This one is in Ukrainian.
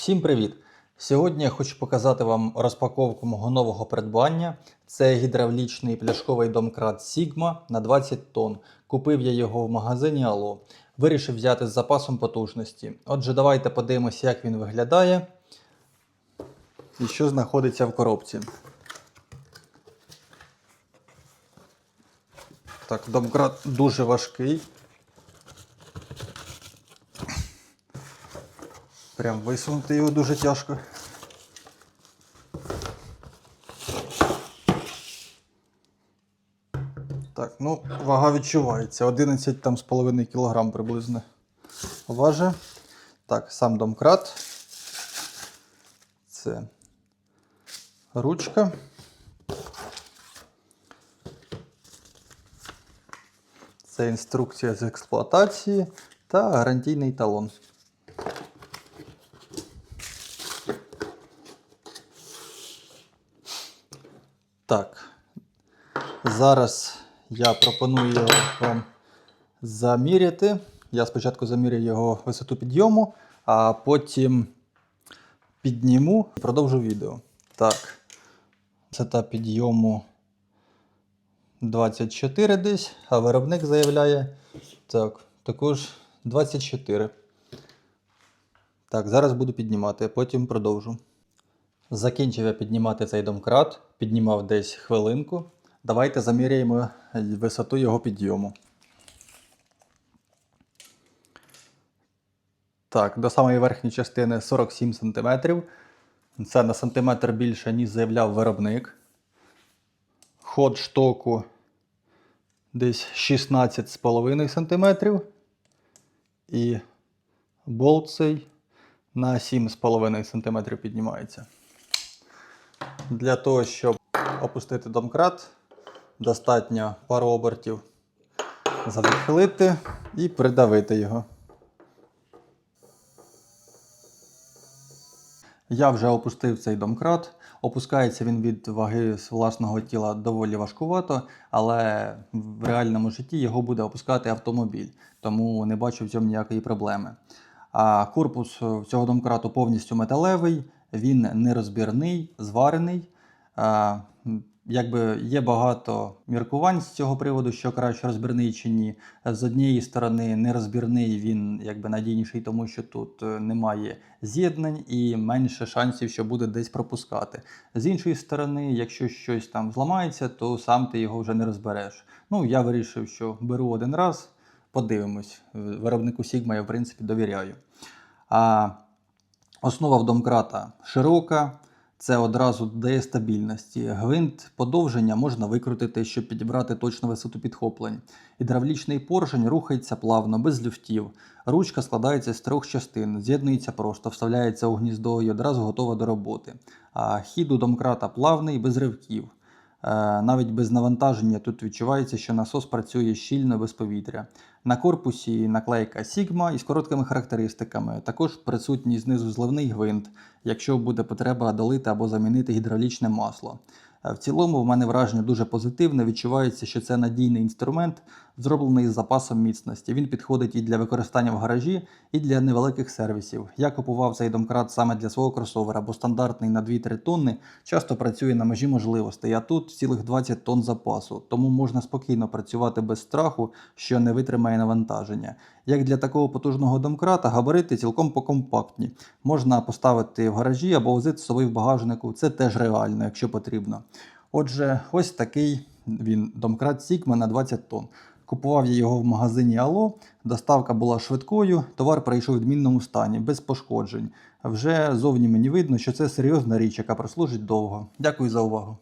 Всім привіт! Сьогодні я хочу показати вам розпаковку мого нового придбання. Це гідравлічний пляшковий домкрат Sigma на 20 тонн. Купив я його в магазині Ало. Вирішив взяти з запасом потужності. Отже, давайте подивимося, як він виглядає і що знаходиться в коробці. Так, домкрат дуже важкий. Прям висунути його дуже тяжко. Так, ну, вага відчувається. 11 там з половиною кілограм приблизно важить. Так, сам домкрат. Це ручка. Це інструкція з експлуатації та гарантійний талон. Так. Зараз я пропоную його вам заміряти. Я спочатку заміряю його висоту підйому, а потім підніму і продовжу відео. Так. Висота підйому 24 десь, а виробник заявляє так, також 24. Так, зараз буду піднімати, а потім продовжу. Закінчив я піднімати цей домкрат, піднімав десь хвилинку. Давайте заміряємо висоту його підйому. Так, до самої верхньої частини 47 см. Це на сантиметр більше, ніж заявляв виробник. Ход штоку десь 16,5 см. І болт цей на 7,5 см піднімається. Для того, щоб опустити домкрат, достатньо пару обертів завихилити і придавити його. Я вже опустив цей домкрат. Опускається він від ваги з власного тіла доволі важкувато, але в реальному житті його буде опускати автомобіль, тому не бачу в цьому ніякої проблеми. А корпус цього домкрату повністю металевий, він нерозбірний, зварений. Якби є багато міркувань з цього приводу, що краще розбірний чи ні. З однієї сторони, нерозбірний він якби надійніший, тому що тут е, немає з'єднань і менше шансів, що буде десь пропускати. З іншої сторони, якщо щось там зламається, то сам ти його вже не розбереш. Ну, я вирішив, що беру один раз, подивимось. Виробнику Sigma я в принципі довіряю. А Основа в домкрата широка, це одразу дає стабільності. Гвинт подовження можна викрутити, щоб підібрати точну висоту підхоплень. Гідравлічний поршень рухається плавно, без люфтів. Ручка складається з трьох частин, з'єднується просто, вставляється у гніздо і одразу готова до роботи. А хід у домкрата плавний, без ривків. Е, Навіть без навантаження тут відчувається, що насос працює щільно без повітря. На корпусі наклейка Sigma із короткими характеристиками. Також присутній знизу зливний гвинт, якщо буде потреба долити або замінити гідравлічне масло. Е, В цілому, в мене враження дуже позитивне. Відчувається, що це надійний інструмент, зроблений з запасом міцності. Він підходить і для використання в гаражі, і для невеликих сервісів. Я купував цей домкрат саме для свого кросовера, бо стандартний на 2-3 тонни часто працює на межі можливостей, а тут цілих 20 тонн запасу. Тому можна спокійно працювати без страху, що не витримає навантаження. Як для такого потужного домкрата, габарити цілком покомпактні. Можна поставити в гаражі або возити з собою в багажнику. Це теж реально, якщо потрібно. Отже, ось такий він домкрат Sigma на 20 тонн. Купував я його в магазині Ало. Доставка була швидкою, товар прийшов в відмінному стані, без пошкоджень. Вже зовні мені видно, що це серйозна річ, яка прослужить довго. Дякую за увагу.